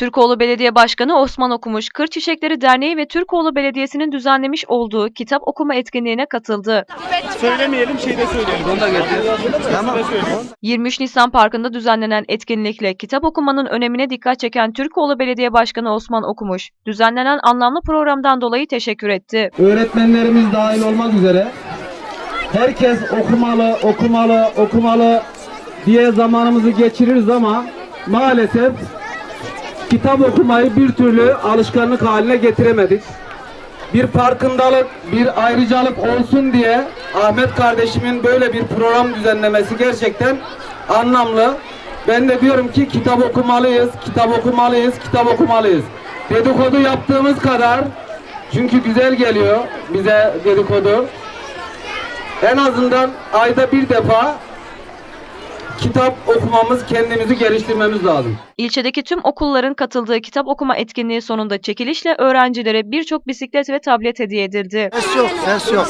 Türkoğlu Belediye Başkanı Osman Okumuş, Kır Çiçekleri Derneği ve Türkoğlu Belediyesi'nin düzenlemiş olduğu kitap okuma etkinliğine katıldı. Söylemeyelim şeyde söyleyelim. Onu da Tamam. 23 Nisan Parkı'nda düzenlenen etkinlikle kitap okumanın önemine dikkat çeken Türkoğlu Belediye Başkanı Osman Okumuş, düzenlenen anlamlı programdan dolayı teşekkür etti. öğretmenlerimiz dahil olmak üzere herkes okumalı, okumalı, okumalı diye zamanımızı geçiririz ama maalesef kitap okumayı bir türlü alışkanlık haline getiremedik. Bir farkındalık, bir ayrıcalık olsun diye Ahmet kardeşimin böyle bir program düzenlemesi gerçekten anlamlı. Ben de diyorum ki kitap okumalıyız, kitap okumalıyız, kitap okumalıyız. Dedikodu yaptığımız kadar çünkü güzel geliyor bize dedikodu. En azından ayda bir defa kitap okumamız, kendimizi geliştirmemiz lazım. İlçedeki tüm okulların katıldığı kitap okuma etkinliği sonunda çekilişle öğrencilere birçok bisiklet ve tablet hediye edildi. Ses yok, ses yok.